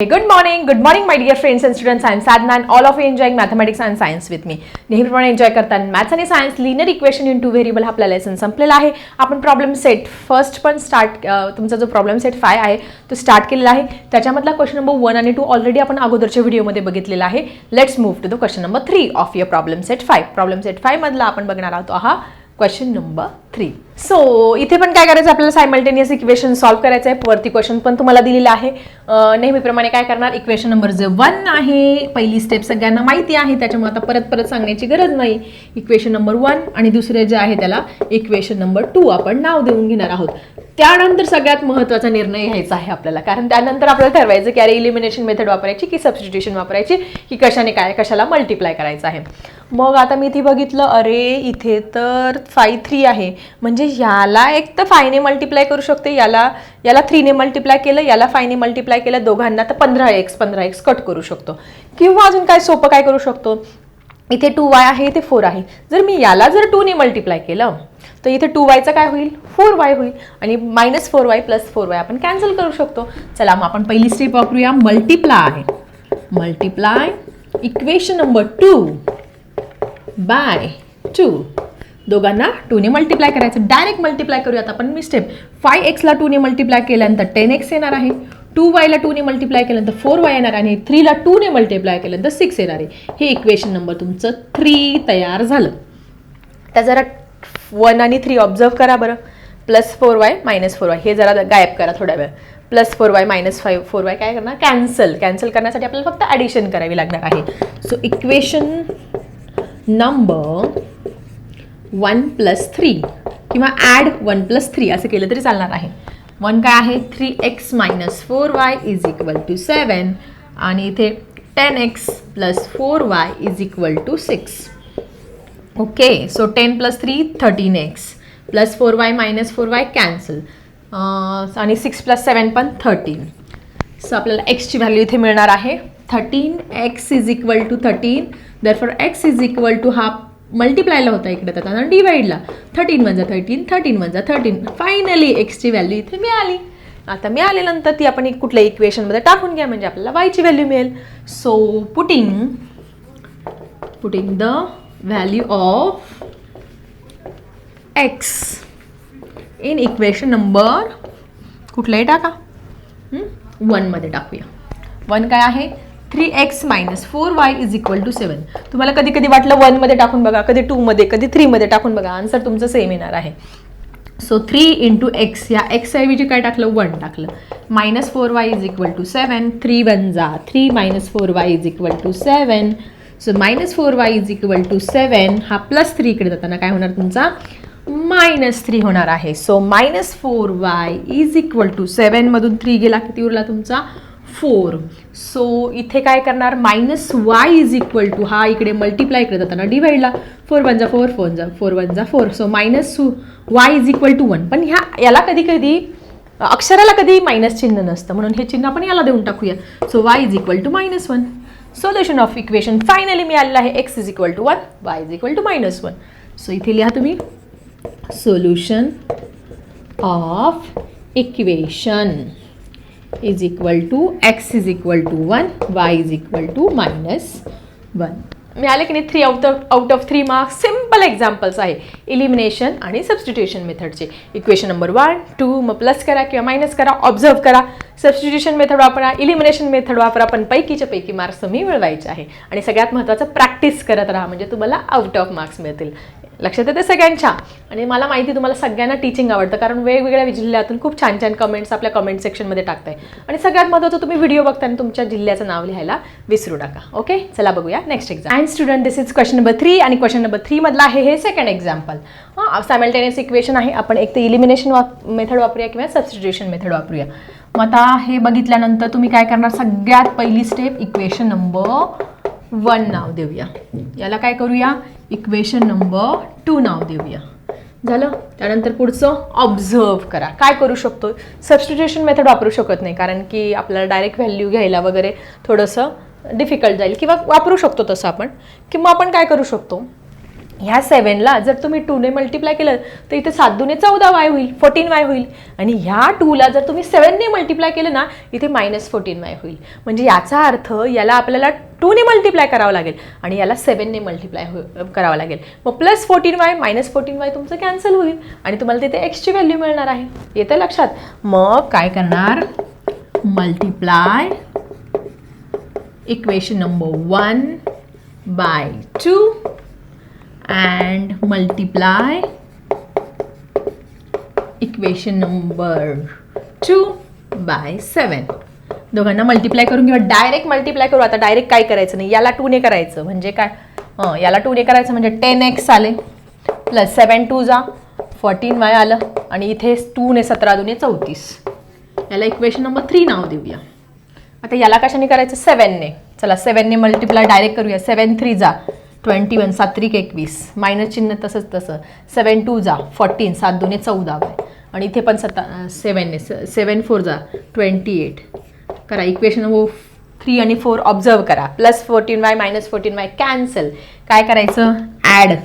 Good morning good morning my dear friends and students and Sadhana and all of enjoying mathematics and science with me नेहमीप्रमाणे enjoy करताना maths आणि science linear equation in two variable आपला lesson संपलेला आहे. आपण problem set first पण start तुमचा जो प्रॉब्लेम सेट फाय आहे तो स्टार्ट केलेला आहे. त्याच्यामधला क्वेश्चन नंबर वन आणि टू ऑलरेडी आपण अगोदरच्या व्हिडिओमध्ये बघितलेला आहे. Let's move to the question number three of your problem set five problem set फायमधला आपण बघणार आहोत. हा क्वेश्चन नंबर थ्री सो इथे पण काय करायचं? आपल्याला सायमल्टेनियस इक्वेशन सॉल्व्ह करायचं आहे वरती क्वेश्चन पण तुम्हाला दिलेला आहे. नेहमीप्रमाणे काय करणार? इक्वेशन नंबर जे वन आहे पहिली स्टेप सगळ्यांना माहिती आहे. त्याच्यामुळे आता परत परत सांगण्याची गरज नाही. इक्वेशन नंबर वन आणि दुसरे जे आहे त्याला इक्वेशन नंबर टू आपण नाव देऊन घेणार आहोत. त्यानंतर सगळ्यात महत्त्वाचा निर्णय घ्यायचा आहे आपल्याला. कारण त्यानंतर आपल्याला ठरवायचं की अरे इलिमिनेशन मेथड वापरायची की सबस्टिट्युशन वापरायची? की कशाने काय कशाला मल्टिप्लाय करायचं आहे? मग आता मी इथे बघितलं अरे इथे तर फाय थ्री आहे. म्हणजे याला एक तर फायने मल्टिप्लाय करू शकते याला याला थ्रीने मल्टिप्लाय केलं याला फायने मल्टिप्लाय केलं दोघांना तर पंधरा एक्स पंधरा एक्स कट करू शकतो. किंवा अजून काय सोपं काय करू शकतो? इथे टू वाय आहे इथे फोर आहे. जर मी याला जर टूने मल्टिप्लाय केलं तर इथे टू वायचं काय होईल? फोर वाय होईल. आणि minus four y plus four y आपण कॅन्सल करू शकतो. चला मग आपण पहिली स्टेप वापरूया. Multiply multiply equation number two by two दोघांना टूने मल्टिप्लाय करायचं. डायरेक्ट मल्टिप्लाय करूयात आपण मी स्टेप फाय एक्सला टूने मल्टिप्लाय केल्यानंतर टेन एक्स येणार आहे. टू वायला टूने मल्टिप्लाय केल्यानंतर फोर वाय येणार आणि थ्रीला टूने मल्टिप्लाय केल्यानंतर सिक्स येणार आहे. हे इक्वेशन नंबर तुमचं थ्री तयार झालं. त्या जरा वन आणि थ्री ऑब्झर्व करा बरं. Plus four y minus four y हे जरा गायब करा थोड्या वेळ. Plus four y minus five four y काय करणार? कॅन्सल कॅन्सल करण्यासाठी आपल्याला फक्त ॲडिशन करावी लागणार आहे. So equation number one plus three किंवा ॲड वन प्लस थ्री असं केलं तरी चालणार आहे. वन काय आहे? Three x minus four y is equal to seven. आणि इथे ten x plus four y is equal to six. Okay so ten plus three thirteen x. Plus four y minus four y cancel. आणि six plus seven पण thirteen. So आपल्याला एक्सची value इथे मिळणार आहे. Thirteen x is equal to thirteen. Therefore x is equal to हा मल्टिप्लायला होता इकडे त्याचा आणि डिवाईडला थर्टीन वनजा थर्टीन थर्टीन वनजा थर्टीन फायनली एक्सची व्हॅल्यू इथे मिळाली. आता मिळाल्यानंतर ती आपण कुठल्या इक्वेशनमध्ये टाकून घ्या म्हणजे आपल्याला वायची व्हॅल्यू मिळेल. So putting putting the value of x in equation number कुठलाही टाका. वनमध्ये टाकूया. वन काय आहे? Three x minus four y is equal to seven तुम्हाला कधी कधी वाटलं वनमध्ये टाकून बघा कधी टूमध्ये कधी थ्रीमध्ये टाकून बघा. आन्सर तुमचं सेम येणार आहे. सो थ्री इंटू एक्स या एक्सऐवजी काय टाकलं? वन टाकलं. Minus four y is equal to seven three one जा. Three minus four y is equal to seven so minus four y is equal to seven हा plus three इकडे जाताना काय होणार तुमचा? मायनस थ्री होणार आहे. So minus four y is equal to सेवनमधून three गेला. किती उरला तुमचा? फोर. सो इथे काय करणार? Minus y is equal to हा इकडे मल्टिप्लाय इकडे जाताना डिवाईडला फोर वन जा फोर फोर जा फोर वन जा four so minus y is equal to one पण ह्या याला कधी कधी अक्षराला कधी मायनस चिन्ह नसतं. म्हणून हे चिन्ह आपण याला देऊन टाकूया. So y is equal to minus one solution of equation finally मिळालेलं आहे x is equal to one y is equal to minus one so इथे लिहा तुम्ही. Solution of equation is equal to x is equal to one y is equal to minus one मिळाले की नाही? Three out of out of three marks simple examples आहे. Elimination आणि substitution मेथडचे equation number one to मग plus करा किंवा minus करा ऑब्झर्व करा. सबस्टिट्युशन मेथड वापरा इलिमिनेशन मेथड वापरा पण पैकीच्या पैकी मार्क्स तुम्ही मिळवायचे आहे. आणि सगळ्यात महत्त्वाचं प्रॅक्टिस करत राहा. म्हणजे तुम्हाला आउट ऑफ मार्क्स मिळतील. लक्षात येते सगळ्यांच्या. आणि मला माहिती तुम्हाला सगळ्यांना टीचिंग आवडतं कारण वेगवेगळ्या जिल्ह्यातून खूप छान छान कमेंट्स आपल्या कमेंट सेक्शनमध्ये टाकताय. आणि सगळ्यात महत्त्वाचं तुम्ही व्हिडिओ बघताना तुमच्या जिल्ह्याचं नाव लिहायला विसरू नका. ओके चला बघूया next exam and student this is question number three आणि क्वेश्चन नंबर थ्रीमधला आहे हे सेकंड एक्झाम्पल हां सायमल्टेनियस इक्वेशन आहे. आपण एक तर इलिमिनेशन वाप मेथड वापरूया किंवा सबस्टिट्युशन मेथड वापरूया. मग आता हे बघितल्यानंतर तुम्ही काय करणार? सगळ्यात पहिली स्टेप इक्वेशन नंबर वन नाव देऊया. याला काय करूया? इक्वेशन नंबर टू नाव देऊया. झालं? त्यानंतर पुढचं ऑब्झर्व करा. काय करू शकतो सबस्टिट्युशन मेथड वापरू शकत नाही कारण की आपल्याला डायरेक्ट व्हॅल्यू घ्यायला वगैरे थोडंसं डिफिकल्ट जाईल. किंवा वापरू शकतो तसं आपण. किंवा आपण काय करू शकतो? ह्या सेवनला जर तुम्ही टूने मल्टिप्लाय केलं तर इथे सात दुने चौदा वाय होईल फोर्टीन वाय होईल. आणि ह्या टूला जर तुम्ही सेवनने मल्टिप्लाय केलं ना इथे मायनस फोर्टीन वाय होईल. म्हणजे याचा अर्थ याला आपल्याला टूने मल्टिप्लाय करावं लागेल आणि याला सेवनने मल्टिप्लाय हो करावं लागेल. मग plus fourteen y minus fourteen y तुमचं कॅन्सल होईल आणि तुम्हाला तिथे एक्सची व्हॅल्यू मिळणार आहे. येतं लक्षात? मग काय करणार? Multiply equation number one by two and multiply equation number two by seven दोघांना मल्टिप्लाय करून किंवा डायरेक्ट मल्टिप्लाय करू. आता डायरेक्ट काय करायचं नाही? याला टूने करायचं. म्हणजे काय? याला याला टूने करायचं म्हणजे टेन एक्स आले. प्लस सेवन टू जा. फोर्टीन वाय आलं. आणि इथे टूने सतरा दुने चौतीस. याला इक्वेशन नंबर थ्री नाव देऊया. आता याला कशाने करायचं? सेवनने चला सेवनने मल्टिप्लाय डायरेक्ट करूया. सेवन थ्री जा. ट्वेंटी वन सात्रिक एकवीस. मायनस चिन्ह तसंच तसं. सेवन टू जा. फोर्टीन सात दोन्ही चौदा आणि इथे पण सत्ता सेवनने सेवन फोर जा. ट्वेंटी एट करा इक्वेशन नंबर थ्री आणि फोर ऑब्झर्व करा. Plus fourteen y minus fourteen y cancel काय करायचं? Add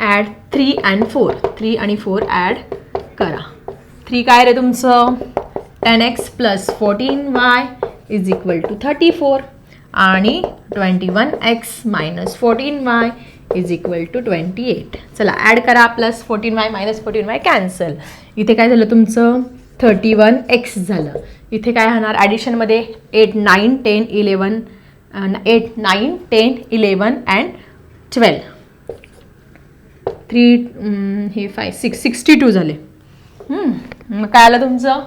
add three and four three आणि फोर ॲड करा. थ्री काय रे तुमचं? Ten x plus fourteen y is equal to thirty four आणि twenty one x minus fourteen y is equal to twenty eight. चला add करा plus fourteen y minus fourteen y cancel इथे काय झालं तुमचं? थर्टी वन एक्स झालं. इथे काय होणार? ॲडिशनमध्ये eight nine ten eleven eight nine ten eleven and twelve three हे फाय सिक्स सिक्स्टी टू झाले. मग काय आलं तुमचं?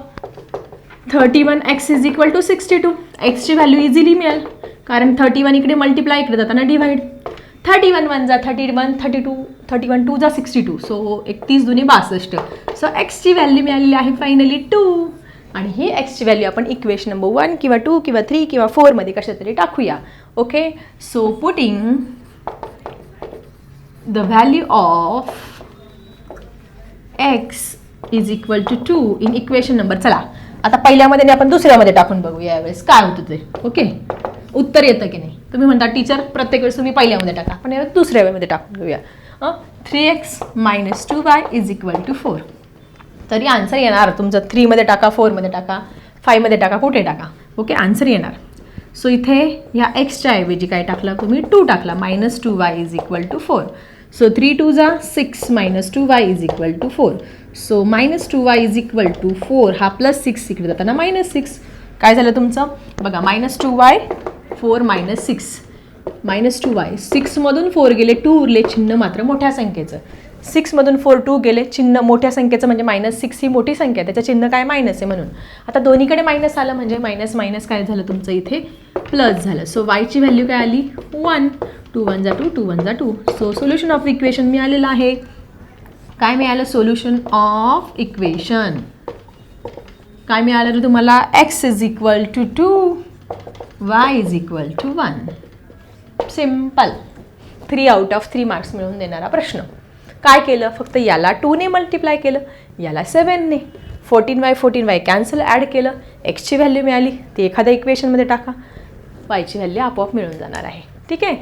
Thirty one x is equal to sixty two एक्सची value easily मिळेल. कारण थर्टी वन इकडे मल्टिप्लाय इकडे जाताना डिव्हाइड थर्टी वन वन जा thirty one thirty two thirty one two जा सिक्स्टी टू सो एकतीस दुनी बासष्ट. सो एक्सची व्हॅल्यू मिळालेली आहे फायनली टू आणि ही एक्सची व्हॅल्यू आपण इक्वेशन नंबर वन किंवा टू किंवा थ्री किंवा फोरमध्ये कशा तरी टाकूया. Okay so putting the value of x is equal to two in equation number चला. आता पहिल्यामध्ये नाही आपण दुसऱ्यामध्ये टाकून बघूया यावेळेस. काय होतं ते? ओके उत्तर येतं की नाही? तुम्ही म्हणता टीचर प्रत्येक वेळेस तुम्ही पहिल्यामध्ये टाका. पण यावेळेस दुसऱ्या वेळेमध्ये टाकून घेऊया. Three x minus two y is equal to four तरी आन्सर येणार. तुमचं थ्रीमध्ये टाका फोरमध्ये टाका फायमध्ये टाका कुठे टाका? ओके आन्सर येणार. सो इथे ह्या एक्सच्या ऐवजी काय टाकला? तुम्ही टू टाकला. Minus two y is equal to four so three two जा six minus two y is equal to four so minus two y is equal to four हा प्लस सिक्स इकडे जाताना मायनस सिक्स काय झालं तुमचं? बघा minus two y four minus six minus two y सिक्समधून four गेले two उरले चिन्ह मात्र मोठ्या संख्येचं. सिक्समधून फोर टू गेले चिन्ह मोठ्या संख्येचं म्हणजे मायनस सिक्स ही मोठी संख्या आहे. त्याचं चिन्ह काय? मायनस आहे म्हणून. आता दोन्हीकडे मायनस आलं म्हणजे मायनस मायनस काय झालं तुमचं इथे? प्लस झालं. सो वायची व्हॅल्यू काय आली? वन टू वन जा टू टू वन जा two so solution of equation मिळालेलं आहे. काय मिळालं? सोल्युशन ऑफ इक्वेशन काय मिळालं तुम्हाला? X is equal to two y is equal to one simple three out of three marks मिळवून देणारा प्रश्न. काय केलं? फक्त याला टूने मल्टिप्लाय केलं. याला सेवनने fourteen y fourteen y cancel add केलं. एक्सची व्हॅल्यू मिळाली. ती एखाद्या इक्वेशनमध्ये टाका. वायची व्हॅल्यू आपोआप मिळून जाणार आहे. ठीक आहे?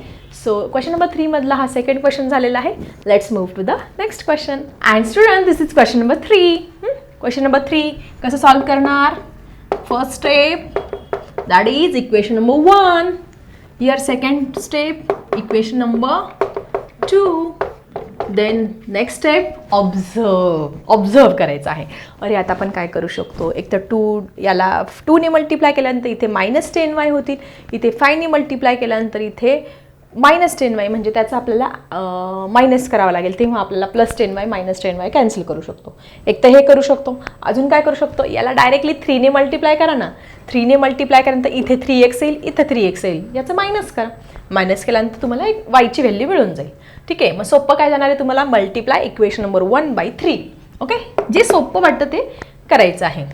सो क्वेश्चन नंबर थ्रीमधला हा सेकंड क्वेश्चन झालेला आहे. Let's move to the next question and student this is question number three question number three कसं सॉल्व करणार? First step that is equation number one Here second step equation number 2 then next step observe observe करायचं आहे. अरे आता आपण काय करू शकतो? एक तर टू याला टूने मल्टिप्लाय केल्यानंतर इथे मायनस टेन वाय होतील. इथे फायने मल्टिप्लाय केल्यानंतर इथे मायनस टेन वाय म्हणजे त्याचं आपल्याला मायनस करावं लागेल. तेव्हा आपल्याला plus ten Y minus ten Y cancel करू शकतो. एक तर हे करू शकतो. अजून काय करू शकतो? याला डायरेक्टली थ्रीने मल्टिप्लाय करा ना. थ्रीने मल्टिप्लाय केल्यानंतर इथे थ्री एक्स येईल इथं थ्री एक्स येईल. याचं मायनस करा. मायनस केल्यानंतर तुम्हाला एक वायची व्हॅल्यू मिळून जाईल. ठीक आहे? मग सोपं काय जाणार आहे? तुम्हाला multiply equation number one by three. Okay? जे सोपं वाटतं ते करायचं आहे.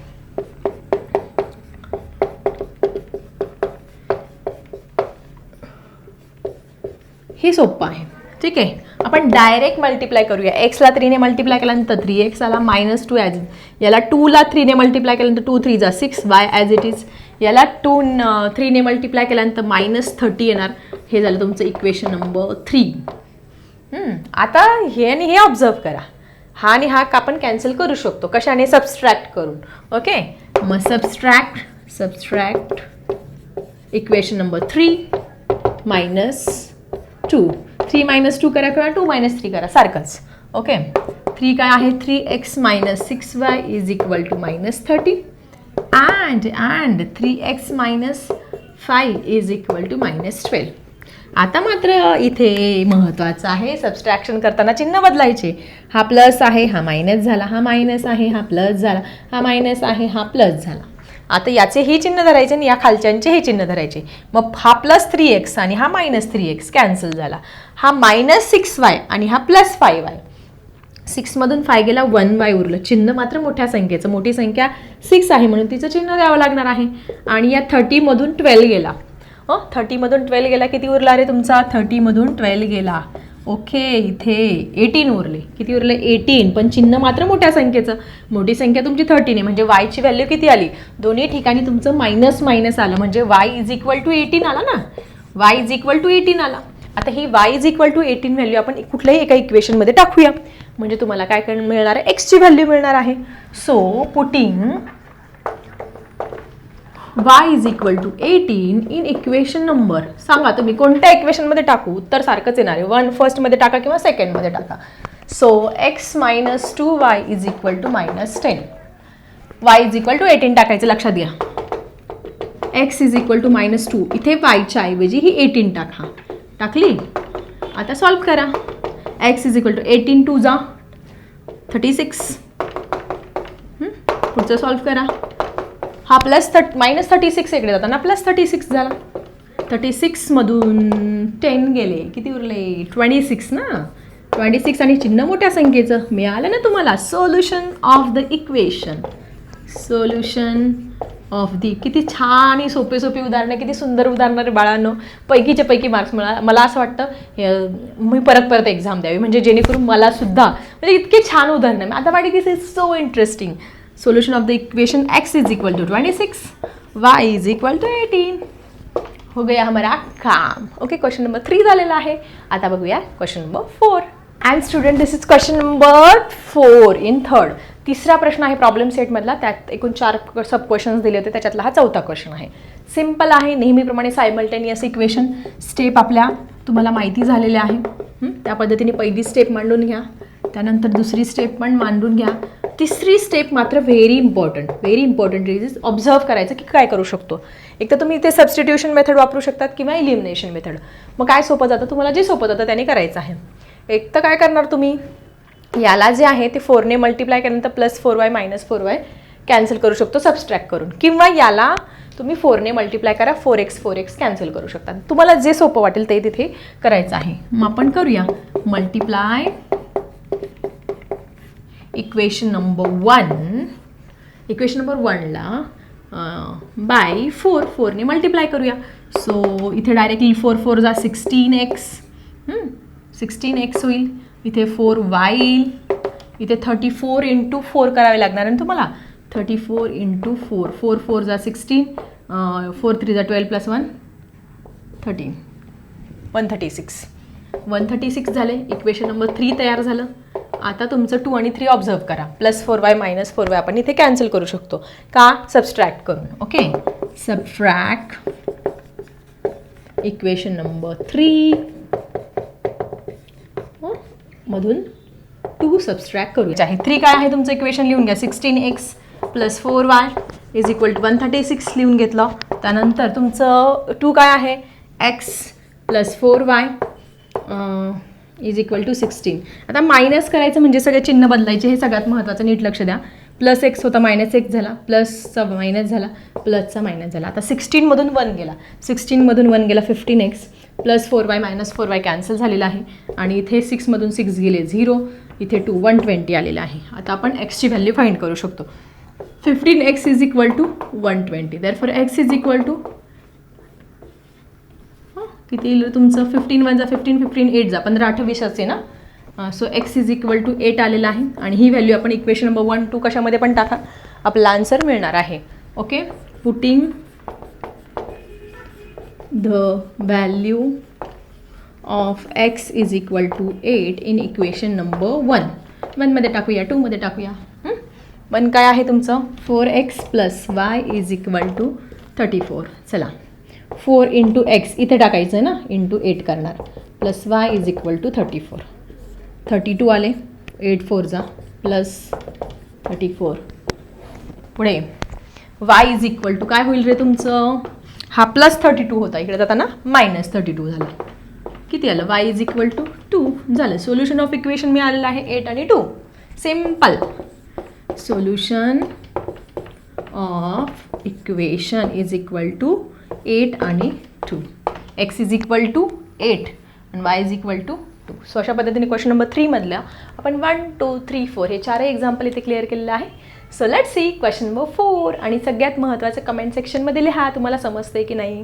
हे सोपं आहे. ठीक आहे? आपण डायरेक्ट मल्टिप्लाय करूया. एक्सला थ्रीने मल्टिप्लाय केल्यानंतर थ्री एक्स आला मायनस टू ॲज याला टूला थ्रीने मल्टिप्लाय केल्यानंतर टू थ्री जा six Y as it is याला टू थ्रीने मल्टिप्लाय केल्यानंतर मायनस थर्टी येणार. हे झालं तुमचं इक्वेशन नंबर थ्री आता हे आणि हे ऑब्झर्व करा. हा आणि हा आपण कॅन्सल करू शकतो. कशाने? सबस्ट्रॅक्ट करून. ओके मग subtract subtract equation number three minus two three minus two करा किंवा टू मायनस थ्री करा. सारखंच. ओके थ्री काय आहे? Three X minus six Y is equal to minus thirty and and three X minus five is equal to minus twelve आता मात्र इथे महत्त्वाचं आहे. सबस्ट्रॅक्शन करताना चिन्ह बदलायचे. हा प्लस आहे हा मायनस झाला हा मायनस आहे हा प्लस झाला हा मायनस आहे हा प्लस झाला. आता याचे हे चिन्ह धरायचे आणि या खालच्यांचे हे चिन्ह धरायचे. मग हा प्लस थ्री एक्स आणि हा मायनस थ्री एक्स कॅन्सल झाला. हा मायनस सिक्स वाय आणि हा प्लस फाय वाय सिक्समधून फाय गेला वन वाय उरलं. चिन्ह मात्र मोठ्या संख्येचं. मोठी संख्या सिक्स आहे म्हणून तिचं चिन्ह द्यावं लागणार आहे. आणि या थर्टीमधून ट्वेल्व गेला. हं? थर्टीमधून ट्वेल्व गेला. किती उरला रे तुमचा? थर्टीमधून ट्वेल्व गेला. ओके इथे एटीन उरले. किती उरले? एटीन. पण चिन्ह मात्र मोठ्या संख्येचं. मोठी संख्या तुमची थर्टीन आहे. म्हणजे वायची व्हॅल्यू किती आली? दोन्ही ठिकाणी तुमचं मायनस मायनस आलं. म्हणजे Y is equal to eighteen आला ना? Y is equal to eighteen आला. आता ही Y is equal to eighteen value आपण कुठल्याही एका इक्वेशनमध्ये टाकूया. म्हणजे तुम्हाला काय मिळणार आहे? एक्सची व्हॅल्यू मिळणार आहे. So putting Y is equal to eighteen in equation number सांगा तुम्ही कोणत्या इक्वेशनमध्ये टाकू? उत्तर सारखंच येणार आहे. वन फर्स्टमध्ये टाका किंवा सेकंडमध्ये टाका. So X minus two Y is equal to minus ten Y is equal to eighteen टाकायचं लक्षात घ्या. X is equal to minus two इथे वायच्या ऐवजी ही एटीन टाका. टाकली? आता सॉल्व करा. X is equal to eighteen two जा. थर्टी सिक्स पुढचं सॉल्व करा. हा plus thirty minus thirty six इकडे जाताना प्लस थर्टी सिक्स झाला. थर्टी सिक्समधून टेन गेले. किती उरले? ट्वेंटी सिक्स ना? ट्वेंटी सिक्स आणि चिन्ह मोठ्या संख्येचं. मिळालं ना तुम्हाला? Solution of the equation solution of the किती छान आणि सोपे सोपे उदाहरणं किती सुंदर उदाहरणं रे बाळांनो. पैकीच्या पैकी मार्क्स मिळा मला असं वाटतं मी परत परत एक्झाम द्यावी. म्हणजे जेणेकरून मला सुद्धा म्हणजे इतके छान उदाहरणं. आता वाटते की is so interesting solution of the equation X is equal to twenty six is is equal to eighteen हो गया हमारा काम. ओके क्वेश्चन नंबर थ्री झालेला आहे. आता बघूया question number four and student this is question number four in third तिसरा प्रश्न आहे प्रॉब्लेम सेटमधला त्यात एकूण चार सब क्वेश्चन्स दिले होते. त्याच्यातला हा चौथा क्वेश्चन आहे. सिंपल आहे. नेहमीप्रमाणे सायमल्टेनियस इक्वेशन स्टेप आपल्या तुम्हाला माहिती झालेल्या आहे. त्या पद्धतीने पहिली स्टेप मांडून घ्या. त्यानंतर दुसरी स्टेप पण मांडून घ्या. तिसरी स्टेप मात्र very important very important is observe करायचं की काय करू शकतो. एक तर तुम्ही इथे सबस्टिट्यूशन मेथड वापरू शकतात किंवा इलिमिनेशन मेथड मग काय सोपं जातं? तुम्हाला जे सोपं जातं त्याने करायचं आहे. एक तर काय करणार तुम्ही? याला जे आहे ते फोरने मल्टिप्लाय केल्यानंतर plus four Y minus four Y cancel करू शकतो सबस्ट्रॅक्ट करून. किंवा याला तुम्ही फोरने मल्टिप्लाय करा four X four X cancel करू शकता. तुम्हाला जे सोपं वाटेल ते तिथे करायचं आहे. मग आपण करूया. Multiply equation number one equation number वनला बाय फोर फोरने मल्टिप्लाय करूया. सो इथे डायरेक्टली फोर फोर जा सिक्स्टीन एक्स सिक्स्टीन एक्स होईल. इथे फोर वाय येईल. इथे थर्टी फोर इंटू फोर करावे लागणार आहे तुम्हाला? Thirty four into four four four जा सिक्स्टीन फोर थ्री जा twelve plus one thirteen one thirty six one thirty six झाले. इक्वेशन नंबर थ्री तयार झालं. आता तुमचं टू आणि थ्री ऑब्झर्व करा. Plus four Y minus four Y आपण इथे कॅन्सल करू शकतो. का? सबस्ट्रॅक्ट करून okay subtract equation number three मधून टू सबस्ट्रॅक्ट करू आहे थ्री काय आहे तुमचं इक्वेशन लिहून घ्या. Sixteen X plus four Y is equal to one thirty six लिहून घेतलं. त्यानंतर तुमचं टू काय आहे? X plus four Y is equal to sixteen आता मायनस करायचं म्हणजे सगळे चिन्ह बदलायचे हे सगळ्यात महत्त्वाचं नीट लक्ष द्या. प्लस एक्स होता मायनस एक्स झाला. प्लसचा मायनस झाला. प्लसचा मायनस झाला. आता सिक्स्टीनमधून वन गेला. सिक्स्टीनमधून वन गेला fifteen X plus four Y minus four Y cancel झालेला आहे. आणि इथे सिक्समधून सिक्स गेले झिरो इथे टू वन ट्वेंटी आलेलं आहे. आता आपण एक्सची व्हॅल्यू फाईंड करू शकतो. Fifteen X is equal to one twenty therefore X is equal to किती येईल तुमचं फिफ्टीन वन जा फिफ्टीन फिफ्टीन एट जा. पंधरा अठ्ठावीस असते ना? So X is equal to eight आलेला आहे. आणि ही व्हॅल्यू आपण इक्वेशन नंबर वन टू कशामध्ये पण टाका. आपला आन्सर मिळणार आहे. Okay putting the value of X is equal to eight in equation number one वनमध्ये टाकूया टूमध्ये टाकूया. वन काय आहे तुमचं? Four X plus Y is equal to thirty four चला. फोर इंटू एक्स इथे टाकायचं आहे ना इंटू एट करणार. Plus Y is equal to thirty four. Thirty two आले एट फोरचा प्लस थर्टी फोर. पुढे. वाय इज इक्वल टू काय होईल रे तुमचं? हा प्लस थर्टी टू होता इकडे जाताना मायनस थर्टी टू झाला. किती आलं? Y is equal to two झालं. सोल्युशन ऑफ इक्वेशन मिळालेलं आहे एट आणि two. Simple solution of equation is equal to eight आणि two X is equal to eight आणि Y is equal to two so अशा पद्धतीने क्वेश्चन नंबर थ्रीमधल्या आपण one two three four हे चारही एक्झाम्पल इथे क्लिअर केलेलं आहे. So let see question number four आणि सगळ्यात महत्त्वाचं कमेंट सेक्शनमध्ये लिहा. तुम्हाला समजते की नाही?